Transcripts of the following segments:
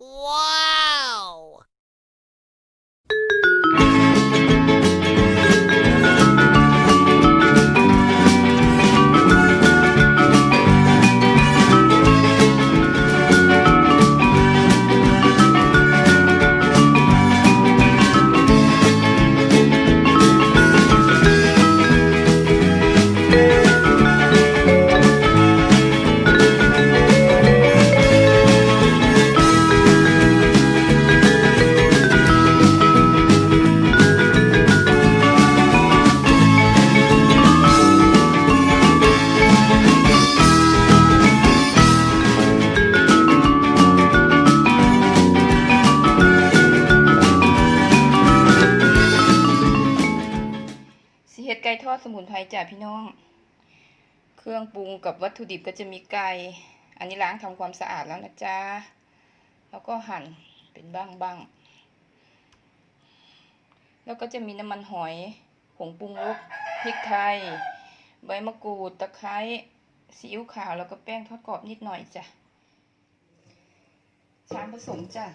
Wow! อดสมุนไพรจ้ะพี่น้อง เครื่องปรุงกับวัตถุดิบก็จะมีไก่ อันนี้ล้างทำความสะอาดแล้วนะจ๊ะ แล้วก็หั่นเป็นบ้างบ้างๆแล้วก็จะมีน้ำมันหอย ผงปรุงรส พริกไทย ใบมะกรูด ตะไคร้ ซีอิ๊วขาว แล้วก็แป้งทอดกรอบนิดหน่อยจ้ะ ชามผสมจ้ะ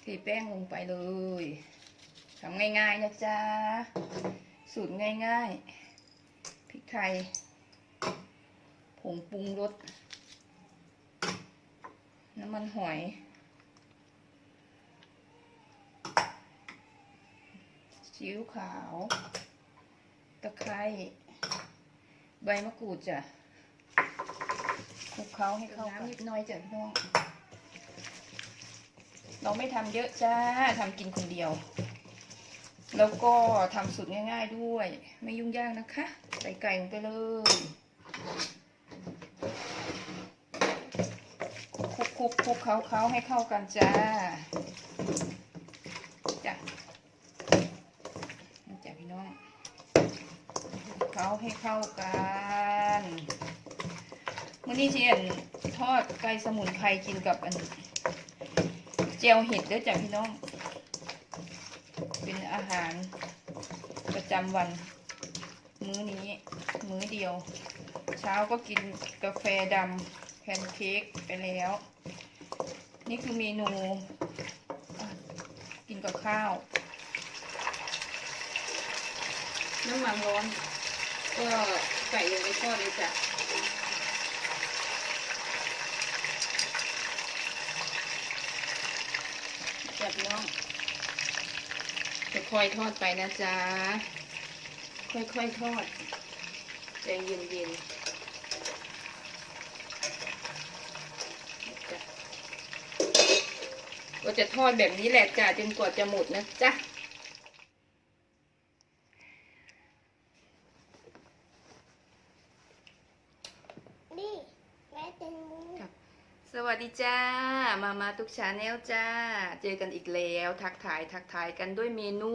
เทแป้งลงไปเลย ทำง่ายๆนะจ๊ะ สูตรง่ายๆ พริกไทย ผงปรุงรส น้ำมันหอย ซีอิ๊วขาว ตะไคร้ ใบมะกรูดจ้ะคลุกเคล้าให้เข้ากันนิดหน้อยจ้ะพี่น้อง เราไม่ทำเยอะจ้าทำกินคนเดียว แล้วก็ทำสูตรง่ายๆด้วย ไม่ยุ่งยากนะคะ ใส่ไก่ลงไปเลยคลุกคลุกคลุกเคล้าเคล้าให้เข้ากันจ้าจ้ะจ้ะพี่น้องคลุกเคล้าให้เข้ากันมื่อนี้เชียนทอดไก่สมุนไพรกินกับอันเจียวเห็ดด้วยจ้ะพี่น้อง อาหาร ประจำวัน มื้อนี้ มื้อเดียว เช้าก็กินกาแฟดำแพนเค้กไปแล้ว นี่คือเมนู กินกับข้าว น้ำมันร้อน ก็ใส่ลงไปทอดเลยจ้ะจับน้อง ค่อยทอดไปนะจ๊ะ ค่อยๆทอดใจเย็นๆก็จะทอดแบบนี้แหละจ้ะจนกว่าจะหมดนะจ๊ะ นี่แม่เป็นมู สวัส ดีจ้า มามาตุกชาแนลจ้า เจอกันอีกแล้ว ทักทายทักทายกันด้วยเมนู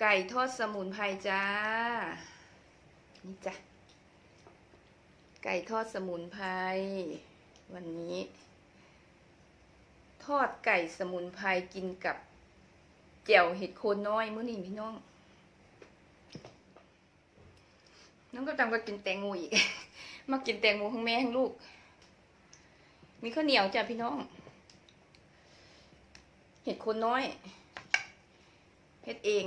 ไก่ทอดสมุนไพรจ้า นี่จ้ะ ไก่ทอดสมุนไพร วันนี้ ทอดไก่สมุนไพรกินกับแจ่วเห็ดโคนน้อยมื้อนี้พี่น้อง น้องก็ตามก็กินแตงโมอีก มากินแตงโมทั้งแม่ทั้งลูก มีข้าวเหนียวจ้ะพี่น้อง เห็ดคนน้อยเฮ็ดเอง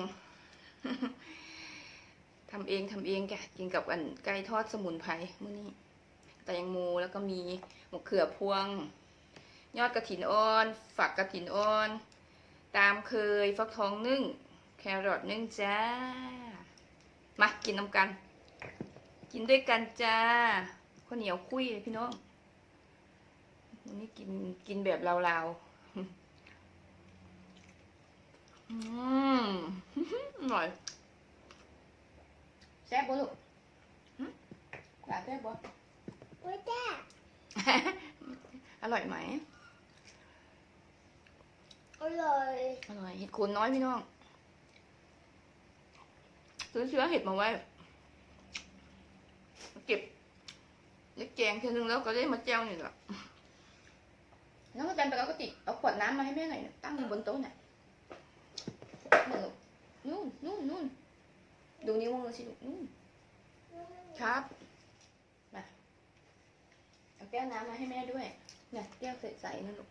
ทำเองทำเองแกกินกับอันไก่ทอดสมุนไพรมื้อนี้แตงโมแล้วก็มีมะเขือพวง ยอดกระถินอ่อน ฝักกระถินอ่อน ตามเคยฟักทองนึ่ง แครอทนึ่งจ้า มากินน้ำกัน กินด้วยกันจ้าข้าวเหนียวคุยเลยพี่น้อง วันนี้กินกินแบบลาวๆอืมอร่อยแซ่บบ่ลูกหึหลานแซ่บบ่ว่าจ้าอร่อยไหม อร่อย อร่อย เห็ดโคนน้อยพี่น้อง ซื้อเชื้อเห็ดมาไว้ เก็บเล็กแกงเพียงนึงแล้วก็ได้มาแจ้วนี่แหละ น้องอาจารย์ไปเอากระติกเอาขวดน้ำมาให้แม่หน่อยนะตั้งบนโต๊ะน่ะนู่นลูกนู่นนู่นนู่นดูนิ้วมือสิลูกนู่นครับมาเอาแก้วน้ำมาให้แม่ด้วยเนี่ยแก้วใสๆนะลูก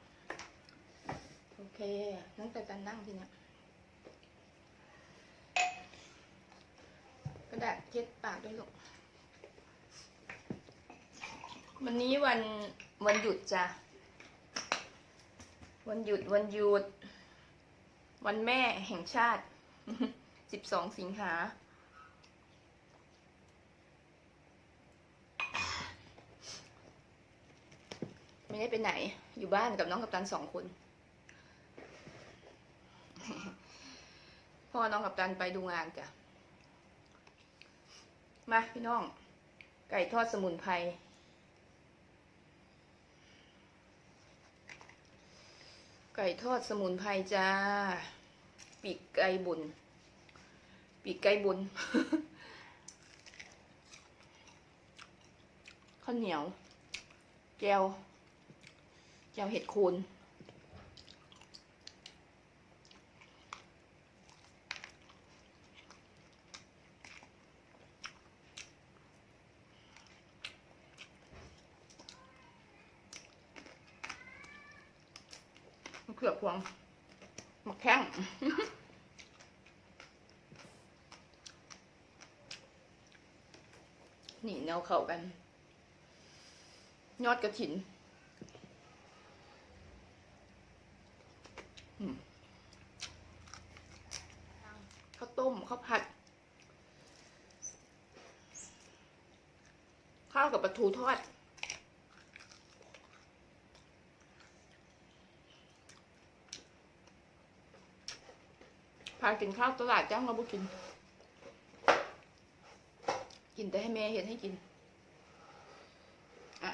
โอเคนั่งแต่กันนั่งทีเนี้ยกระดาษเช็ดปากด้วยลูกวันนี้วันวันหยุดจ้ะ วันหยุดวันหยุด วันแม่แห่งชาติ สิบสองสิงหา ไม่ได้ไปไหน อยู่บ้านกับน้องกัปตันสองคน พ่อน้องกัปตันไปดูงานจ้ะ มาพี่น้อง ไก่ทอดสมุนไพร ไก่ทอดสมุนไพรจ้า ปีกไก่บุญ ปีกไก่บุญ ข้าวเหนียว แก้วแก้วเห็ดโคน ขือพวงมะแข้งนี่แนวเข้ากัน ยอดกระถินข้าวต้มข้าวผัด ข้าวกับปลาทูทอด พากินข้าวตลาดจ้างเราบุกิน กินแต่ให้แม่เห็นให้กิน อะ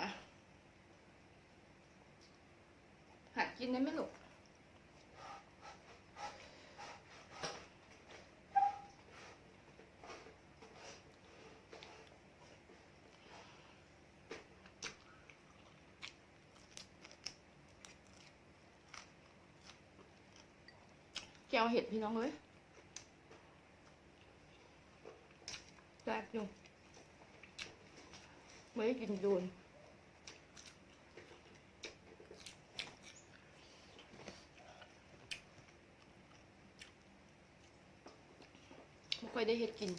หัดกินได้ไหมลูกแกวเห็ดพี่น้องเลยแซ่บ อยู่ไม่ได้กินโดนไม่ค่อยได้เห็ดกิน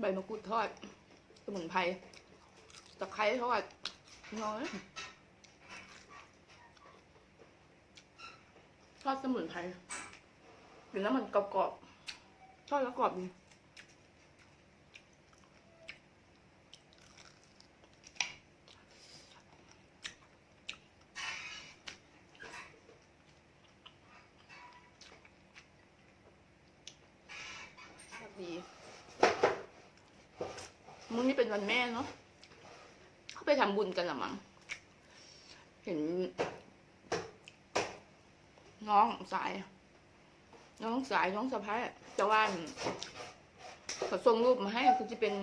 ใบมะกรูดทอดสมุนไพรตะไคร้ทอดน้อยทอดสมุนไพร หรือแล้วมันกรอบๆทอดแล้วกรอบดีแบบดีมึงนี่เป็นวันแม่เนาะเขาไปทำบุญกันเหรอมั้งเห็น น้องสาย น้องสายน้องสะพ้ายจะว่านเขาส่งรูปมาให้คือจะเป็น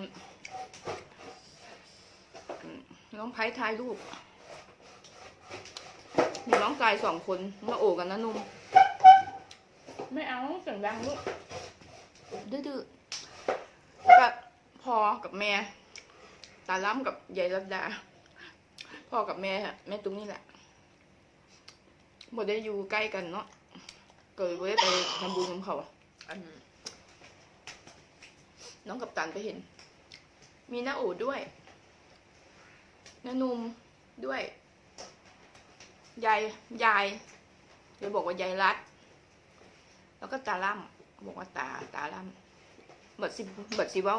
อืมน้องไพ้ทายรูปมีน้องกายสองคนมาโอบกันนะนุ่ม ไม่เอาเสียงดังลูกดื้อๆกับพ่อกับแม่ ตาล้ำกับยายรัตดาพ่อกับแม่ฮะแม่ตุ้งนี่แหละบ่ได้อยู่ใกล้กันเนาะก็ เลยบ่ได้ไปทำบุญกับเขาอันน้องกับตันไปเห็น มีน้าโอด้วยน้านุ่มด้วย ยาย ยายเดี๋ยวบอกว่ายายรัด แล้วก็ตาล่ำบอกว่าตา ตาล่ำเบิดสิเบิดสิเว่า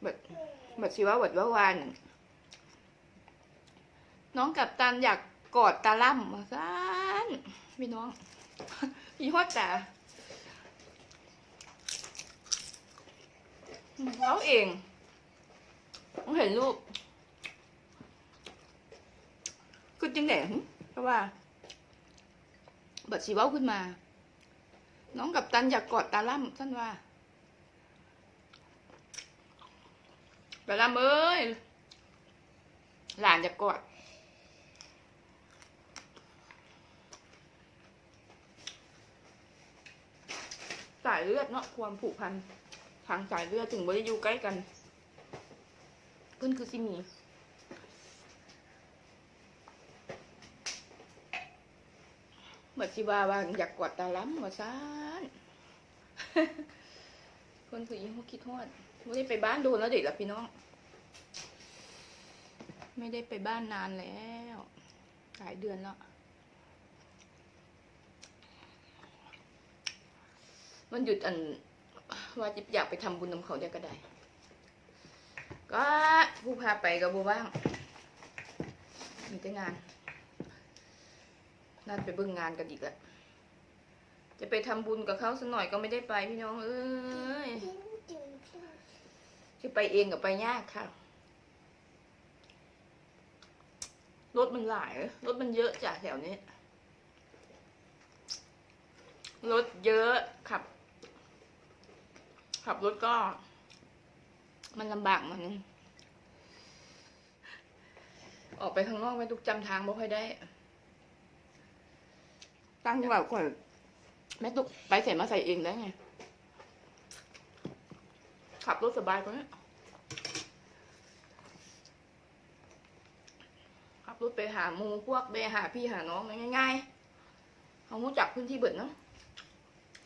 เบิดเบิดสิเว่าเบิดว่าวานน้องกับตันอยาก กอดตาล่ำมาซ่านพี่น้องพี่ฮอดตาเราเองเห็นรูปคือจังไหนหึเพราะว่าบัดสีเว้าขึ้นมา น้องกับตันอยากกอดตาล่ำท่านว่าตาล่ำเอ้ยหลานอยากกอดายเลือดเนาะความผูกพันทางสายเลือดถึงบ่ได้อยู่ใกล้กันเพิ่นคือสิมีเหมือนสิว่าว่าอยากกวาดตาล้ำว่าซานเพิ่นคืออีหัวคิดฮอดไม่ได้ไปบ้านโดนแล้วเด็กละพี่น้อง ไม่ได้ไปบ้านนานแล้ว หลายเดือนแล้ว มันหยุดอันว่าจะอยากไปทำบุญนำเขาได้ก็ได้ ก็ผู้พาไปกับบูบ้าง มีแต่งานนัดไปเบิ่งงานกันอีกแล้วจะไปทำบุญกับเขาสักหน่อยก็ไม่ได้ไปพี่น้องเอ้ยจะไปเองกับไปยากค่ะรถมันหลายรถมันเยอะจ้ะแถวนี้รถเยอะขับ ขับรถก็ มันลำบากมัน ออกไปข้างนอกไม่ทุกจำทางบ่ค่อยได้ ตั้งจังหวะก่อนแม่ตุกไปใส่มาใส่เองได้ไง ขับรถสบายกว่านี้ขับรถไปหาหมูพวกไปหาพี่หาน้องง่ายๆเขารู้จักพื้นที่เบิดเนาะ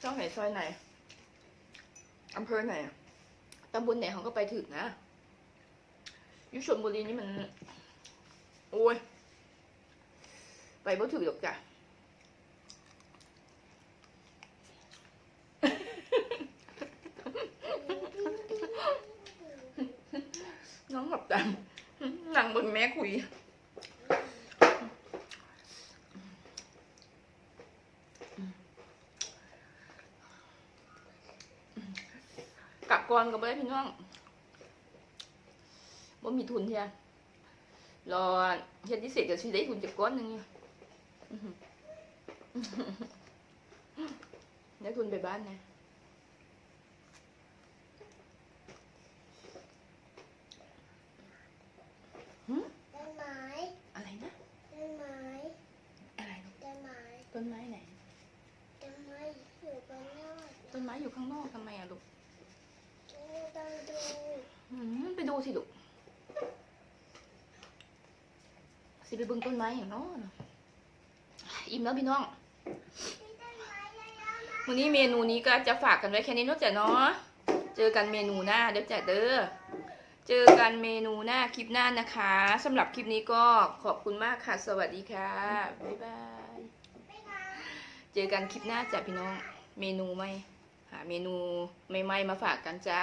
เจ้าไหนซอยไหน อำเภอไหนตำบลไหนเขาก็ไปถึงนะยุชนบุรีนี่มัน โอ้ย ไปบ่ถึงหรอกจ้ะ น้องกับดังนั่งบนแม่คุย กลับก่ อนก็ไม่พี่น้องว่ามีทุนใช่รอเฮ็ดที่เสร็จก็สิได้ทุนจากก้อนหนึงนี่อื้อหือได้ทุนไปบ้านไงต้นไม้อะไรนะต้นไม้อะไรลูกต้นไม้ต้นไม้ไหนต้นไม้อยู่บนอดต้นไม้อยู่ข้างนอกทำไมอะลูก ไม่ต้องดูอืมไปดูสิลูกสิไปเบิ่งต้นไม้อย่างน้อเนาะอิ่มแล้วพี่น้องมีต้นไม้เยอะๆมากวันนี้เมนูนี้ก็จะฝากกันไว้แค่นี้เนอะจ้ะเนาะ เจอกันเมนูหน้าเดี๋ยวจ้ะเด้อ เจอกันเมนูหน้าคลิปหน้านะคะสำหรับคลิปนี้ก็ขอบคุณมากค่ะ สวัสดีค่ะ บ๊ายบายไม่ทำเจอกันคลิปหน้าจ้ะพี่น้อง เมนูไหม หาเมนูใหม่ๆมาฝากกันจ้า